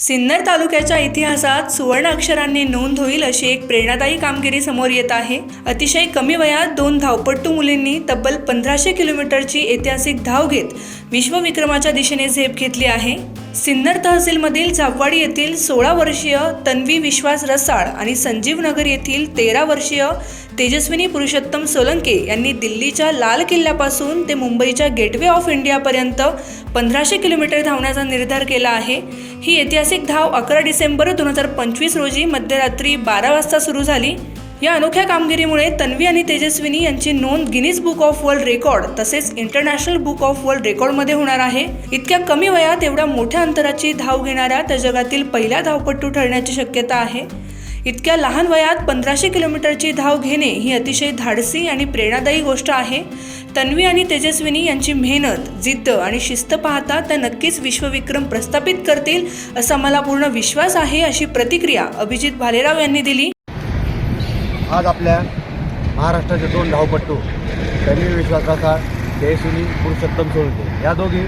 सिन्नर तालुक्याच्या इतिहासात सुवर्ण अक्षरांनी नोंद होईल अशी एक प्रेरणादायी कामगिरी समोर येत आहे. अतिशय कमी वयात दोन धावपट्टू मुलींनी तब्बल पंधराशे किलोमीटरची ऐतिहासिक धाव घेत विश्वविक्रमाच्या दिशेने झेप घेतली आहे. सिन्नर तहसीलमधील झापवाडी येथील सोळा वर्षीय तन्वी विश्वास रसाळ आणि संजीव नगर येथील तेरा वर्षीय तेजस्विनी पुरुषोत्तम सोलंके यांनी दिल्लीच्या लाल किल्ल्यापासून ते मुंबईच्या गेटवे ऑफ इंडियापर्यंत पंधराशे किलोमीटर धावण्याचा निर्धार केला आहे. ही ऐतिहासिक धाव अकरा डिसेंबर दोन हजार पंचवीस रोजी मध्यरात्री बारा वाजता सुरू झाली. या अनोख्या कामगिरीमुळे तन्वी आणि तेजस्विनी यांची नोंद Guinness book of world record तसेच इंटरनॅशनल बुक ऑफ वर्ल्ड रेकॉर्डमध्ये होणार आहे. इतक्या कमी वयात एवढ्या मोठ्या अंतराची धाव घेणाऱ्या त्या जगातील पहिल्या धावपट्टू ठरण्याची शक्यता आहे. इतक्या लहान वयात पंधराशे किलोमीटरची धाव घेणे ही अतिशय धाडसी आणि प्रेरणादायी गोष्ट आहे. तन्वी आणि तेजस्विनी यांची मेहनत जिद्द आणि शिस्त पाहता त्या नक्कीच विश्वविक्रम प्रस्थापित करतील असा मला पूर्ण विश्वास आहे अशी प्रतिक्रिया अभिजित भालेराव यांनी दिली. आज आपल्या महाराष्ट्राचे दोन धावपट्टू तन्वी विश्वास रसाळ पुरुषोत्तम सोळके. या दोघी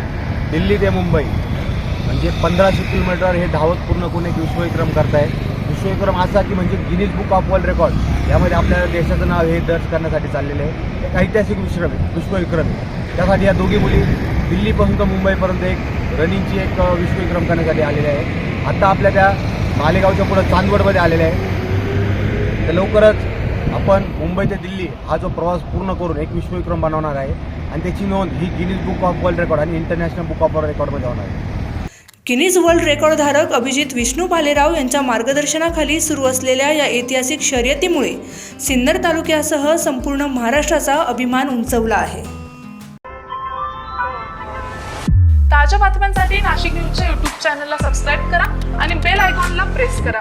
दिल्ली ते मुंबई. म्हणजे पंधराशे किलोमीटर हे धावत पूर्ण कोण एक विश्वविक्रम करताय विश्वविक्रम असा की म्हणजे Guinness book of world record. यामध्ये आपल्या देशाचं नाव हे दर्ज करण्यासाठी चाललेलं आहे. एक ऐतिहासिक विश्रम विश्वविक्रम आहे. त्यासाठी या दोघी मुली दिल्लीपासून तर मुंबईपर्यंत एक रनिंगची एक विश्वविक्रम करण्यासाठी आलेले आहे आता आपल्या त्या मालेगावच्या पुढं चांदवडमध्ये आलेल्या आहे तर लवकरच आपण मुंबई ते दिल्ली हा जो प्रवास पूर्ण करून एक विश्वविक्रम बनवणार आहे. आणि त्याची नोंद ही Guinness book of world record आणि इंटरनॅशनल बुक ऑफ वर्ल्ड रेकॉर्डमध्ये होणार आहे. गिनीज वर्ल्ड रेकॉर्डधारक अभिजित विष्णू भालेराव यांच्या मार्गदर्शनाखाली सुरू असलेल्या या ऐतिहासिक शर्यतीमुळे सिन्नर तालुक्यासह संपूर्ण महाराष्ट्राचा अभिमान उंचवला आहे. ताज्या बातम्यांसाठी नाशिक न्यूजच्या यूट्यूब चॅनलला सबस्क्राईब करा आणि बेल आयकॉनला प्रेस करा.